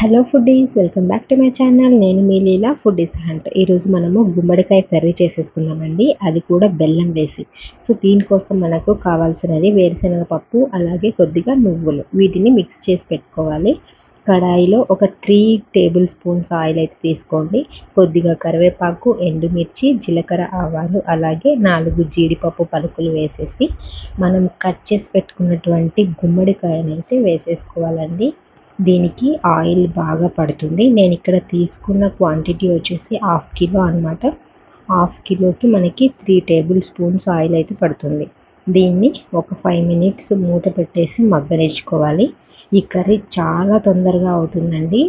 Hello foodies welcome back to my channel నేను మీ లీలా foodies hunt ఈరోజు మనము గుమ్మడికాయ కర్రీ చేసేసుకున్నామండి అది కూడా బెల్లం వేసి. సో దీనికోసం మనకు కావాల్సినది వేరుశనగ పప్పు అలాగే కొద్దిగా నువ్వులు. వీటిని మిక్స్ చేసి పెట్టుకోవాలి. కడాయిలో ఒక త్రీ టేబుల్ స్పూన్స్ ఆయిల్ అయితే తీసుకోండి. కొద్దిగా కరివేపాకు ఎండుమిర్చి జీలకర్ర ఆవాలు అలాగే నాలుగు జీడిపప్పు పలుకులు వేసేసి మనం కట్ చేసి పెట్టుకున్నటువంటి గుమ్మడికాయనైతే వేసేసుకోవాలండి. దీనికి ఆయిల్ బాగా పడుతుంది. నేను ఇక్కడ తీసుకున్న క్వాంటిటీ వచ్చేసి హాఫ్ కిలో అనమాట హాఫ్ కిలోకి మనకి త్రీ టేబుల్ స్పూన్స్ ఆయిల్ అయితే పడుతుంది. దీన్ని ఒక ఫైవ్ మినిట్స్ మూత పెట్టేసి మగ్గనిచ్చుకోవాలి. ఈ కర్రీ చాలా తొందరగా అవుతుందండి.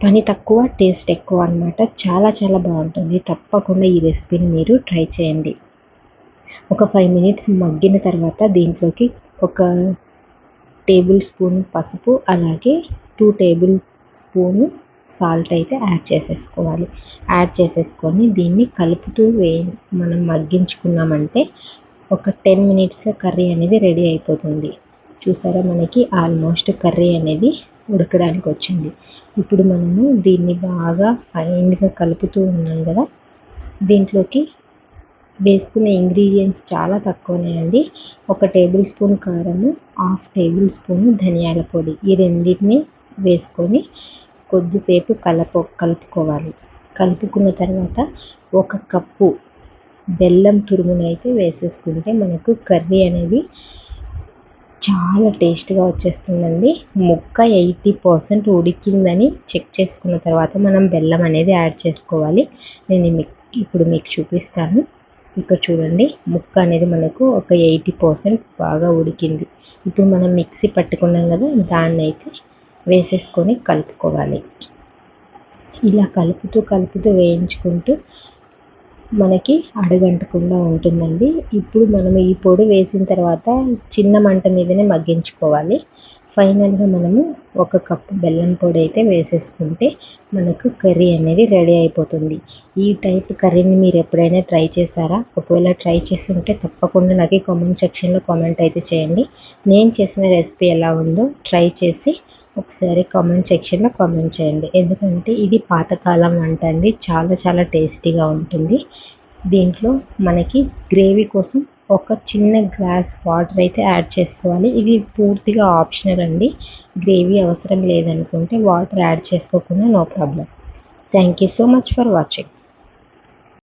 పని తక్కువ టేస్ట్ ఎక్కువ అనమాట చాలా చాలా బాగుంటుంది. తప్పకుండా ఈ రెసిపీని మీరు ట్రై చేయండి. ఒక ఫైవ్ మినిట్స్ మగ్గిన తర్వాత దీంట్లోకి ఒక టేబుల్ స్పూన్ పసుపు అలాగే టూ టేబుల్ స్పూన్ సాల్ట్ అయితే యాడ్ చేసేసుకోవాలి. యాడ్ చేసేసుకొని దీన్ని కలుపుతూ వే మనం మగ్గించుకున్నామంటే ఒక టెన్ మినిట్స్ కర్రీ అనేది రెడీ అయిపోతుంది. చూసారా మనకి ఆల్మోస్ట్ కర్రీ అనేది ఉడకడానికి వచ్చింది. ఇప్పుడు మనము దీన్ని బాగా ఫైన్గా కలుపుతూ ఉన్నాం కదా దీంట్లోకి వేసుకునే ఇంగ్రీడియంట్స్ చాలా తక్కువనే అండి ఒక టేబుల్ స్పూన్ కారము హాఫ్ టేబుల్ స్పూన్ ధనియాల పొడి. ఈ రెండింటిని వేసుకొని కొద్దిసేపు కలప కలుపుకోవాలి. కలుపుకున్న తర్వాత ఒక కప్పు బెల్లం తురుమునైతే వేసేసుకుంటే మనకు కర్రీ అనేది చాలా టేస్ట్గా వచ్చేస్తుందండి. ముక్క ఎయిటీ పర్సెంట్ ఉడికిందని చెక్ చేసుకున్న తర్వాత మనం బెల్లం అనేది యాడ్ చేసుకోవాలి. నేను మీకు ఇప్పుడు మీకు చూపిస్తాను. ఇక్కడ చూడండి ముక్క అనేది మనకు ఒక ఎయిటీ పర్సెంట్ బాగా ఉడికింది. ఇప్పుడు మనం మిక్సీ పట్టుకున్నాం కదా దాన్ని అయితే వేసేసుకొని కలుపుకోవాలి. ఇలా కలుపుతూ కలుపుతూ వేయించుకుంటూ మనకి అడగంటకుండా ఉంటుందండి. ఇప్పుడు మనం ఈ పొడి వేసిన తర్వాత చిన్న మంట మీదనే మగ్గించుకోవాలి. ఫైనల్గా మనము ఒక కప్పు బెల్లం పొడి అయితే వేసేసుకుంటే మనకు కర్రీ అనేది రెడీ అయిపోతుంది. ఈ టైప్ కర్రీని మీరు ఎప్పుడైనా ట్రై చేశారా? ఒకవేళ ట్రై చేసి ఉంటే తప్పకుండా నాకు కామెంట్ సెక్షన్లో కామెంట్ అయితే చేయండి. నేను చేసిన రెసిపీ ఎలా ఉందో ట్రై చేసి ఒకసారి కామెంట్ సెక్షన్లో కామెంట్ చేయండి. ఎందుకంటే ఇది పాతకాలం వంట అండి. చాలా చాలా టేస్టీగా ఉంటుంది. దీంట్లో మనకి గ్రేవీ కోసం ఒక చిన్న గ్లాస్ వాటర్ అయితే యాడ్ చేసుకోవాలి. ఇది పూర్తిగా ఆప్షనల్ అండి. గ్రేవీ అవసరం లేదనుకుంటే వాటర్ యాడ్ చేసుకోకుండా no problem thank you so much for watching